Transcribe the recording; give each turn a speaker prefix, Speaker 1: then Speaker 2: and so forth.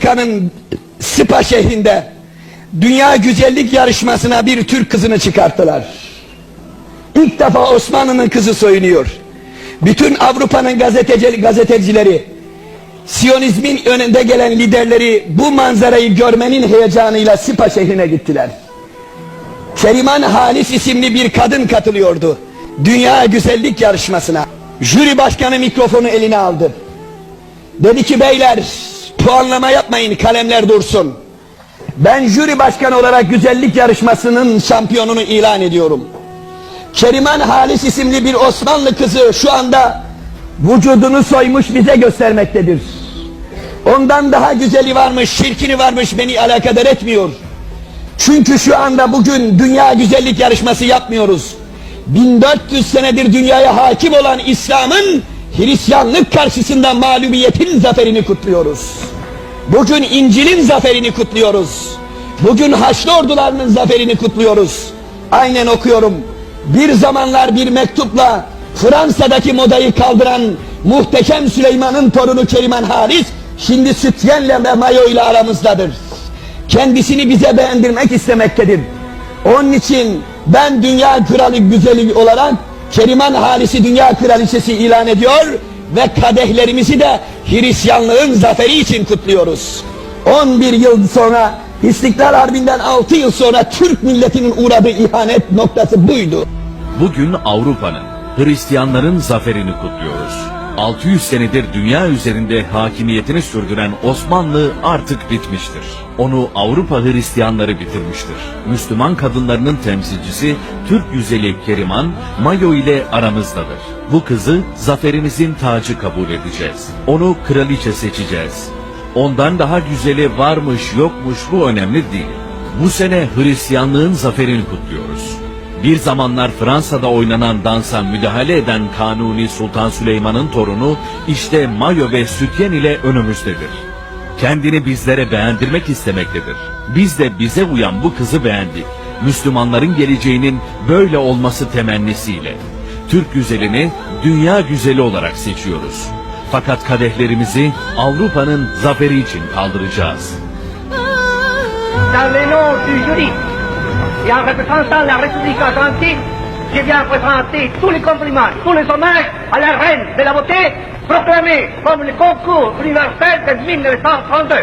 Speaker 1: Belçika'nın Spa şehrinde dünya güzellik yarışmasına bir Türk kızını çıkarttılar. İlk defa Osmanlı'nın kızı soyunuyor. Bütün Avrupa'nın gazeteci, gazetecileri, Siyonizmin önünde gelen liderleri bu manzarayı görmenin heyecanıyla Sipa şehrine gittiler. Keriman Halis isimli bir kadın katılıyordu. Dünya güzellik yarışmasına. Jüri başkanı mikrofonu eline aldı. Dedi ki beyler puanlama yapmayın kalemler dursun. Ben jüri başkanı olarak güzellik yarışmasının şampiyonunu ilan ediyorum. Keriman Halis isimli bir Osmanlı kızı şu anda vücudunu soymuş bize göstermektedir. Ondan daha güzeli varmış, şirkini varmış beni alakadar etmiyor. Çünkü şu anda bugün dünya güzellik yarışması yapmıyoruz. 1400 senedir dünyaya hakim olan İslam'ın Hristiyanlık karşısında mağlubiyetin zaferini kutluyoruz. Bugün İncil'in zaferini kutluyoruz. Bugün Haçlı ordularının zaferini kutluyoruz. Aynen okuyorum. Bir zamanlar bir mektupla Fransa'daki modayı kaldıran muhteşem Süleyman'ın torunu Keriman Halis şimdi sütyenle ve mayo ile aramızdadır. Kendisini bize beğendirmek istemektedir. Onun için ben dünya kralı güzeli olarak Keriman Halis'i dünya kraliçesi ilan ediyor ve kadehlerimizi de Hristiyanlığın zaferi için kutluyoruz. 11 yıl sonra İstiklal Harbi'nden 6 yıl sonra Türk milletinin uğradığı ihanet noktası buydu.
Speaker 2: Bugün Avrupa'nın, Hristiyanların zaferini kutluyoruz. 600 senedir dünya üzerinde hakimiyetini sürdüren Osmanlı artık bitmiştir. Onu Avrupa Hristiyanları bitirmiştir. Müslüman kadınlarının temsilcisi Türk güzeli Keriman, Mayo ile aramızdadır. Bu kızı zaferimizin tacı kabul edeceğiz. Onu kraliçe seçeceğiz. Ondan daha güzeli varmış yokmuş bu önemli değil. Bu sene Hristiyanlığın zaferini kutluyoruz. Bir zamanlar Fransa'da oynanan dansa müdahale eden Kanuni Sultan Süleyman'ın torunu işte mayo ve sütyen ile önümüzdedir. Kendini bizlere beğendirmek istemektedir. Biz de bize uyan bu kızı beğendik. Müslümanların geleceğinin böyle olması temennisiyle. Türk güzelini dünya güzeli olarak seçiyoruz. Fakat kadehlerimizi Avrupa'nın zaferi için kaldıracağız.
Speaker 3: noms du jury et en représentant la République argentine, je viens présenter tous les compliments, tous les hommages à la reine de la beauté proclamée comme le concours universel de 1932.